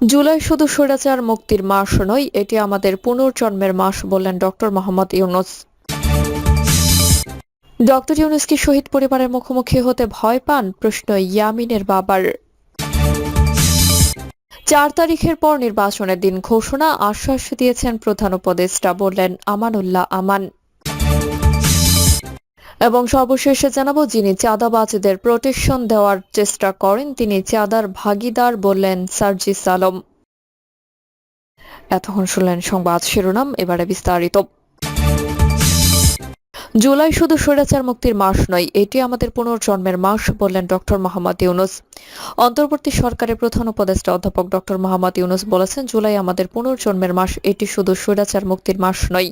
জুলাই শুধু স্বৈরাচার মুক্তির মাস নয়, এটি আমাদের পুনর্জন্মের মাস বললেন ডক্টর মোহাম্মদ ইউনুস। ডক্টর ইউনুস কি শহীদ পরিবারের মুখোমুখি হতে ভয় পান? প্রশ্ন ইয়ামিনের বাবার। চার তারিখের পর নির্বাচনের দিন ঘোষণা, আশ্বাস দিয়েছেন প্রধান উপদেষ্টা, বললেন আমানুল্লাহ আমান। এবং সর্বশেষে জানাব যিনি চাঁদাবাজদের প্রোটেকশন দেওয়ার চেষ্টা করেন, তিনি চাঁদার ভাগিদার বললেন সার্জিস আলম। এতক্ষণ শুনলেন সংবাদ শিরোনাম, এবারে বিস্তারিত। জুলাই শুধু স্বৈরাচার মুক্তির মাস নয়, এটি আমাদের পুনর্জন্মের মাস বললেন ডক্টর মোহাম্মদ ইউনুস। অন্তর্বর্তী সরকারের প্রধান উপদেষ্টা অধ্যাপক ডক্টর মোহাম্মদ ইউনুস বলেছেন, জুলাই আমাদের পুনর্জন্মের মাস, এটি শুধু স্বৈরাচার মুক্তির মাস নয়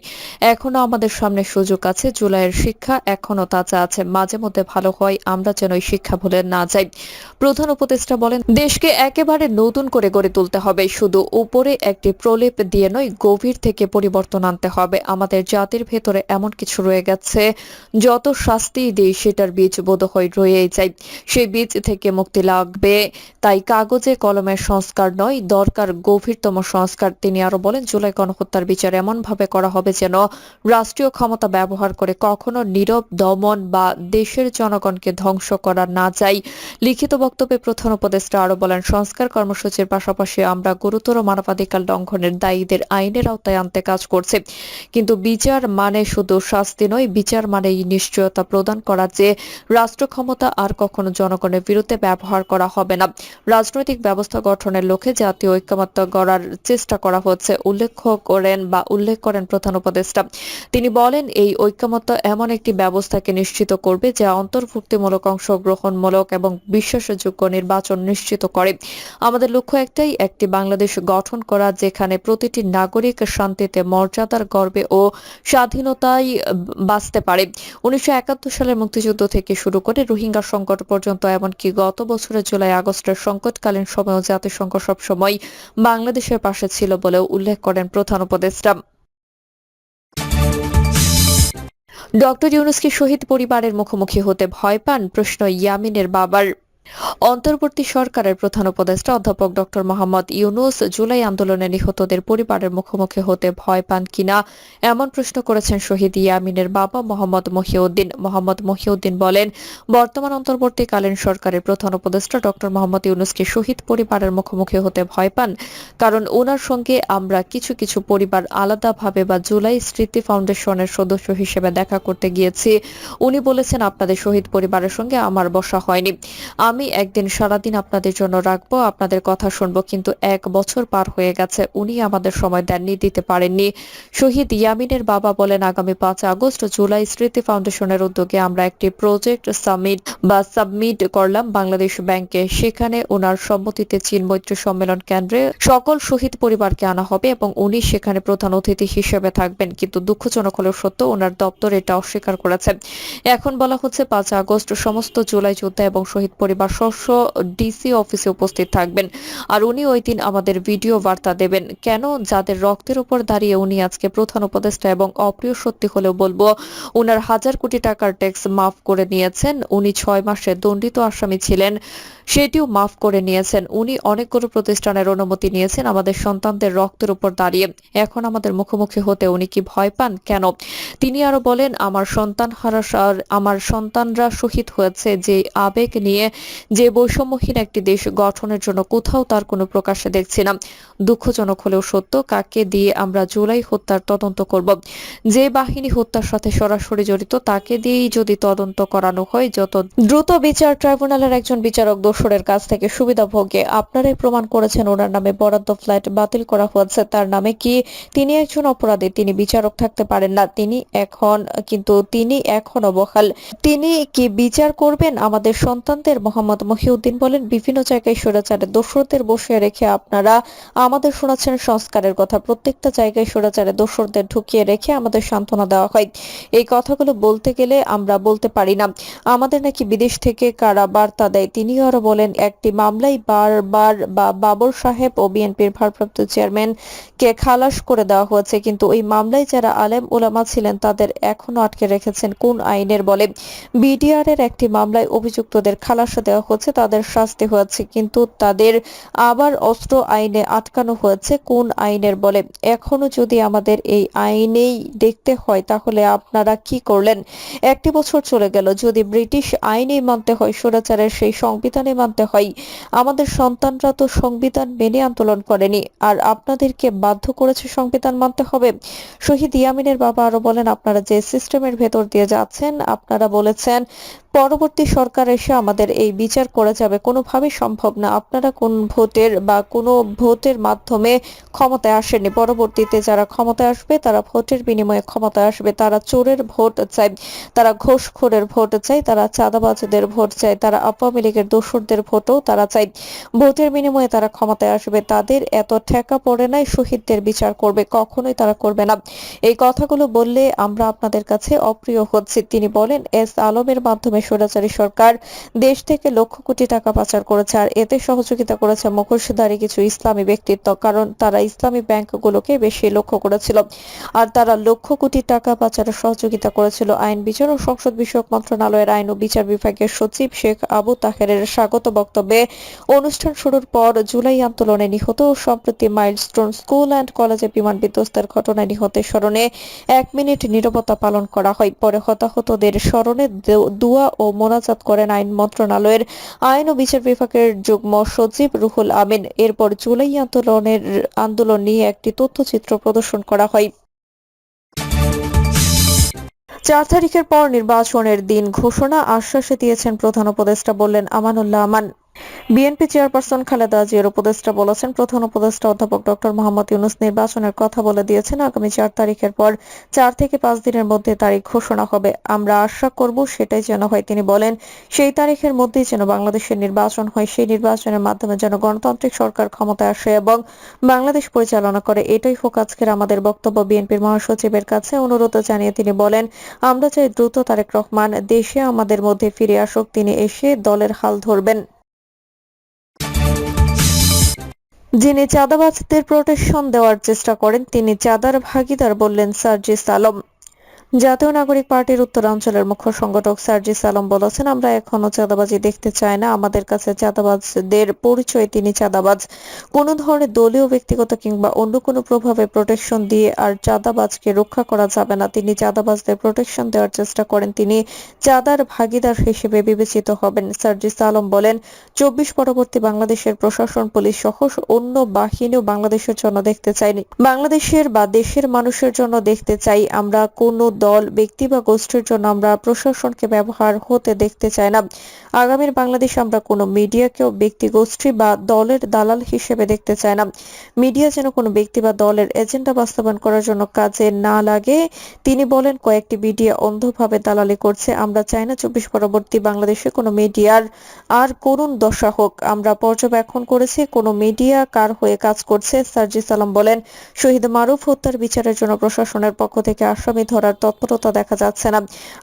এখনও আমাদের সামনে সুযোগ আছে, জুলাইয়ের শিক্ষা এখনও তাজা আছে, মাঝে মধ্যে ভালো হয়, আমরা যেন ওই শিক্ষা ভুলে না যাই। প্রধান উপদেষ্টা বলেন, দেশকে একেবারে নতুন করে গড়ে তুলতে হবে, শুধু উপরে একটি প্রলেপ দিয়ে নয়, গভীর থেকে পরিবর্তন আনতে হবে, আমাদের জাতির ভেতরে এমন কিছু রয়ে গেছে। যত শাস্তি দিই, সেটার বীজ বোধহয় রয়েই যায়। সেই বীজ থেকে মুক্তি লাগবে। তাই কাগজে কলমের সংস্কার নয়, দরকার গভীরতম সংস্কার। তিনি আরও বলেন, জুলাই গণহত্যার বিচার এমন ভাবে করা হবে যেন রাষ্ট্রীয় ক্ষমতা ব্যবহার করে কখনো নীরব দমন বা দেশের জনগণকে ধ্বংস করা না যায়। লিখিত বক্তব্যে প্রধান উপদেষ্টা আরও বলেন, সংস্কার কর্মসূচির পাশাপাশি আমরা গুরুতর মানবাধিকার লঙ্ঘনের দায়ীদের আইনের আওতায় আনতে কাজ করছে। কিন্তু বিচার মানে শুধু শাস্তি নয় বিচার মানে এই নিশ্চয়তা প্রদান করা যে রাষ্ট্র ক্ষমতা আর কখনো জনগণের বিরুদ্ধে ব্যবহার করা হবে না। রাজনৈতিক ব্যবস্থা গঠনের লক্ষ্যে জাতীয় ঐক্যমত্য গড়ার চেষ্টা করা হচ্ছে, উল্লেখ করেন বা উল্লেখ করেন প্রধান উপদেষ্টা। তিনি বলেন, এই ঐক্যমত্য এমন একটি ব্যবস্থাকে নিশ্চিত করবে যা অন্তর্ভুক্তিমূলক অংশগ্রহণমূলক এবং বিশ্বাসযোগ্য নির্বাচন নিশ্চিত করে। আমাদের লক্ষ্য একটাই, একটি বাংলাদেশ গঠন করা, যেখানে প্রতিটি নাগরিক শান্তিতে মর্যাদার গর্বে ও স্বাধীনতায় বাঁচতে পারে। উনিশশো সালের মুক্তিযুদ্ধ থেকে শুরু করে রোহিঙ্গা সংকট পর্যন্ত, এমনকি গত বছরের জুলাই আগস্টের সংকটকালীন সময়েও জাতিসংঘ সবসময় বাংলাদেশের পাশে ছিল বলেও উল্লেখ করেন প্রধান উপদেষ্টা। ডক্টর ইউনুসকে শহীদ পরিবারের মুখোমুখি হতে ভয় পান প্রশ্ন ইয়ামিনের বাবার। অন্তর্বর্তী সরকারের প্রধান উপদেষ্টা অধ্যাপক ডক্টর মোহাম্মদ ইউনুস জুলাই আন্দোলনে নিহতদের পরিবারের মুখোমুখি হতে ভয় পান কিনা এমন প্রশ্ন করেছেন শহীদ ইয়ামিনের বাবা মোহাম্মদ মহিউদ্দিন। মোহাম্মদ মহিউদ্দিন বলেন, বর্তমান অন্তর্বর্তীকালীন সরকারের প্রধান উপদেষ্টা ডক্টর মোহাম্মদ ইউনুসকে শহীদ পরিবারের মুখোমুখি হতে ভয় পান, কারণ ওনার সঙ্গে আমরা কিছু কিছু পরিবার আলাদাভাবে বা জুলাই স্মৃতি ফাউন্ডেশনের সদস্য হিসেবে দেখা করতে গিয়েছি। উনি বলেছেন, আপনাদের শহীদ পরিবারের সঙ্গে আমার বসা হয়নি। আমি একদিন সারাদিন আপনাদের জন্য রাখব, আপনাদের কথা শুনব, কিন্তু এক বছর পার হয়ে গেছে, উনি আমাদের সময় দেননি, দিতে পারেননি। শহীদ ইয়ামিনের বাবা বলেন, আগামী পাঁচ আগস্ট জুলাই স্মৃতি ফাউন্ডেশনের উদ্যোগে আমরা একটি প্রজেক্ট সামিট বা সাবমিট করলাম বাংলাদেশ ব্যাংকে। সেখানে ওনার সম্মতিতে চীন মৈত্রী সম্মেলন কেন্দ্রে সকল শহীদ পরিবারকে আনা হবে এবং উনি সেখানে প্রধান অতিথি হিসেবে থাকবেন, কিন্তু দুঃখজনক হলেও সত্য ওনার দপ্তর এটা অস্বীকার করেছে। এখন বলা হচ্ছে, পাঁচ আগস্ট সমস্ত জুলাই যোদ্ধা এবং শহীদ পরিবার শস্য ডিসি অফিসে উপস্থিত থাকবেন। আর উনি ওই দিন আমাদের ভিডিও বার্তা দেবেন, কেন যাদের রক্তের উপর দাঁড়িয়ে উনি আজকে প্রধান উপদেষ্টা এবং অপ্রিয় সত্যি হলেও বলব, উনার হাজার কোটি টাকার ট্যাক্স মাফ করে নিয়েছেন, উনি ছয় মাসে দণ্ডিত আসামি ছিলেন, সেটিও মাফ করে নিয়েছেন। উনি অনেকগুলো প্রতিষ্ঠানের অনুমতি নিয়েছেন আমাদের সন্তানদের রক্তের উপর দাঁড়িয়ে। এখন আমাদের মুখোমুখি হতে উনি কি ভয় পান? কেন? তিনি আরও বলেন, আমার সন্তান হারা আমার সন্তানরা শহীদ হয়েছে যে আবেগ নিয়ে যে বৈষম্যহীন একটি দেশ গঠনের জন্য কোথাও তার কোনো প্রকাশে দেখছি না। দুঃখজনক হলেও সত্য, কাকে দিয়ে আমরা জুলাই হত্যার তদন্ত করব? যে বাহিনী হত্যার সাথে সরাসরি জড়িত, তাকে দিয়েই যদি তদন্ত করানো হয়, যত দ্রুত বিচার ট্রাইব্যুনালের একজন বিচারক দোসরের কাছ থেকে সুবিধা ভোগে। আপনারাই প্রমাণ করেছেন ওনার নামে বরাদ্দ ফ্ল্যাট বাতিল করা হয়েছে। তার নামে কি তিনি একজন অপরাধী? তিনি বিচারক থাকতে পারেন না। তিনি এখন, কিন্তু তিনি এখনও বহাল। তিনি কি বিচার করবেন? আমাদের সন্তানদের মোহাম্মদ মহিউদ্দিন বলেন, বিভিন্ন জায়গায় স্বৈরাচারের দোসরদের বসিয়ে রেখে আপনারা আমাদের শোনাচ্ছেন সংস্কারের কথা। প্রত্যেকটা জায়গায় স্বৈরাচারের দোসরদের ঢুকিয়ে রেখে আমাদের সান্ত্বনা দেওয়া হয়। এই কথাগুলো বলতে গেলে আমরা বলতে পারি না। আমাদের নাকি বিদেশ থেকে কারা বার্তা দেয়? তিনিও আরও বলেন, একটি মামলায় বারবার বা বাবর সাহেব ও বিএনপির ভারপ্রাপ্ত চেয়ারম্যান কে খালাস করে দেওয়া হয়েছে। কিন্তু ওই মামলায় যারা আলেম ওলামা ছিলেন, তাদের এখনও আটকে রেখেছেন কোন আইনের বলে। বিডিআর এর একটি মামলায় অভিযুক্তদের খালাস দেওয়া দেওয়া হচ্ছে, তাদের শাস্তি হয়েছে, কিন্তু তাদের আবার অস্ত্র আইনে আটকানো হয়েছে, কোন আইনের বলে? এখনও যদি আমাদের এই আইনেই দেখতে হয়, তাহলে আপনারা কি করলেন? একটি বছর চলে গেল, যদি ব্রিটিশ আইনেই মানতে হয়, স্বৈরাচারের সেই সংবিধানে মানতে হয়, আমাদের সন্তানরা তো সংবিধান মেনে আন্দোলন করেনি, আর আপনাদেরকে বাধ্য করেছে সংবিধান মানতে হবে। শহীদ ইয়ামিনের বাবা আরও বলেন, আপনারা যে সিস্টেমের ভেতর দিয়ে যাচ্ছেন, আপনারা বলেছেন, পরবর্তী সরকার এসে আমাদের এই বিচার করে যাবে। কোনোভাবেই সম্ভব না। আপনারা কোন ভোটের বা কোনো ভোটের মাধ্যমে ক্ষমতায় আসেনি পরবর্তীতে যারা ক্ষমতায় আসবে, তারা ভোটের বিনিময়ে ক্ষমতায় আসবে। তারা চোরের ভোট চায়, তারা ঘোষখোরের ভোট চায়, তারা চাঁদাবাজদের ভোট চায়, তারা আওয়ামী লীগের দোসরদের ভোটও তারা চায়। ভোটের বিনিময়ে তারা ক্ষমতায় আসবে। তাদের এত ঠেকা পড়ে নাই, শহীদদের বিচার করবে। কখনোই তারা করবে না। এই কথাগুলো বললে আমরা আপনাদের কাছে অপ্রিয় হচ্ছি। তিনি বলেন, এস আলমের মাধ্যমে স্বৈরাচারী সরকার দেশ থেকে লক্ষ কোটি টাকা পাচার করেছে আর এতে সহযোগিতা করেছে মুখোশধারী কিছু ইসলামী ব্যক্তিত্ব, কারণ তারা ইসলামী ব্যাংকগুলোকে বেশি লক্ষ্য করেছিল। আর তারা লক্ষ কোটি টাকা পাচারে সহযোগিতা করেছিল। আইন বিচার ও সংসদ বিষয়ক মন্ত্রণালয়ের আইন ও বিচার বিভাগের সচিব শেখ আবু তাহেরের স্বাগত বক্তব্যে অনুষ্ঠান শুরুর পর জুলাই আন্দোলনে নিহত ও সম্প্রতি মাইলস্টোন স্কুল অ্যান্ড কলেজে বিমান বিধ্বস্তের ঘটনায় নিহতের স্মরণে এক মিনিট নীরবতা পালন করা হয়। পরে হতাহতদের স্মরণে দোয়া ও মোনাজাত করেন আইন মন্ত্রণালয়ের আইন ও বিচার বিভাগের যুগ্ম সচিব রুহুল আমিন। এরপর জুলাই আন্দোলনের, আন্দোলন নিয়ে একটি তথ্যচিত্র প্রদর্শন করা হয়। চার তারিখের পর নির্বাচনের দিন ঘোষণা আশ্বাসে দিয়েছেন প্রধান উপদেষ্টা বললেন আমানুল্লাহ আমান। বিএনপি চেয়ারপারসন খালেদা জিয়ার উপদেষ্টা বলেছেন, প্রধান উপদেষ্টা অধ্যাপক ডক্টর মোহাম্মদ ইউনুস নির্বাচনের কথা বলে দিয়েছেন। আগামী চার তারিখের পর চার থেকে পাঁচ দিনের মধ্যে তারিখ ঘোষণা হবে। আমরা আশা করব সেটাই যেন হয়। তিনি বলেন, সেই তারিখের মধ্যেই যেন বাংলাদেশের নির্বাচন হয়, সেই নির্বাচনের মাধ্যমে যেন গণতান্ত্রিক সরকার ক্ষমতায় আসে এবং বাংলাদেশ পরিচালনা করে। এটাই হোক আজকের আমাদের বক্তব্য বিএনপির মহাসচিবের কাছে। অনুরোধ জানিয়ে তিনি বলেন, আমরা চাই দ্রুত তারেক রহমান দেশে আমাদের মধ্যে ফিরে আসুক। তিনি এসে দলের হাল ধরবেন। যিনি চাঁদাবাজদের প্রোটেকশন দেওয়ার চেষ্টা করেন তিনি চাঁদার ভাগিদার বললেন সার্জিস আলম। জাতীয় নাগরিক পার্টির উত্তরাঞ্চলের মুখ্য সংগঠক সার্জিস আলম বলেছেন, আমরা এখনও চাঁদাবাজি দেখতে চাই না। আমাদের কাছে চাঁদাবাজদের পরিচয়, তিনি চাঁদাবাজ। কোনো ধরনের দলীয়, ব্যক্তিগত কিংবা অন্য কোনো প্রভাবে প্রোটেকশন দিয়ে আর চাঁদাবাজকে রক্ষা করা যাবে না। তিনি চাঁদাবাজদের প্রোটেকশন দেওয়ার চেষ্টা করেন। তিনি চাঁদার ভাগিদার হিসেবে বিবেচিত হবেন। সার্জিস আলম বলেন, চব্বিশ পরবর্তী বাংলাদেশের প্রশাসন, পুলিশ সহ অন্য বাহিনীও বাংলাদেশের জন্য দেখতে চাইনি বাংলাদেশের বা দেশের মানুষের জন্য দেখতে চাই। আমরা কোনো দল, ব্যক্তি বা গোষ্ঠীর জন্য আমরা প্রশাসনকে ব্যবহার হতে দেখতে চাই না। আগামীর বাংলাদেশে আমরা কোনো মিডিয়াকেও ব্যক্তি, গোষ্ঠী বা দলের দালাল হিসেবে দেখতে চাই না। মিডিয়া যেন কোনো ব্যক্তি বা দলের এজেন্ডা বাস্তবায়ন করার জন্য কাজে না লাগে। তিনি বলেন, কয়েকটি মিডিয়া অন্ধভাবে দালালি করছে। আমরা চাই না চব্বিশ পরবর্তী বাংলাদেশে কোনো মিডিয়ার আর করুণ দশা হোক। আমরা পর্যবেক্ষণ করেছি, কোনো মিডিয়া কার হয়ে কাজ করছে, সার্জিস সালাম বলেন, শহীদ মারুফ হত্যার বিচারের জন্য প্রশাসনের পক্ষ থেকে আসামি ধরার তৎপরতা দেখা যাচ্ছে না।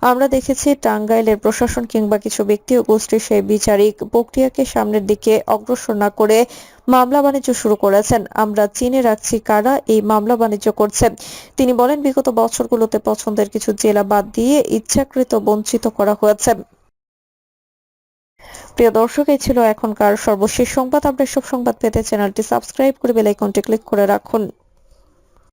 আমরা দেখেছি টাঙ্গাইলের প্রশাসন কিংবা কিছু ব্যক্তি ও গোষ্ঠীর সেই বিচারিক প্রক্রিয়াকে সামনের দিকে অগ্রসর না করে মামলা বাণিজ্য শুরু করেছেন। আমরা চিনে রাখছি কারা এই মামলা বাণিজ্য করছে। তিনি বলেন, বিগত বছরগুলোতে পছন্দের কিছু জেলা বাদ দিয়ে ইচ্ছাকৃত বঞ্চিত করা হয়েছে। প্রিয় দর্শক, এই ছিল এখনকার সর্বশেষ সংবাদ। আপডেট সব সংবাদ পেতে চ্যানেলটি সাবস্ক্রাইব করে বেল আইকনটি ক্লিক করে রাখুন।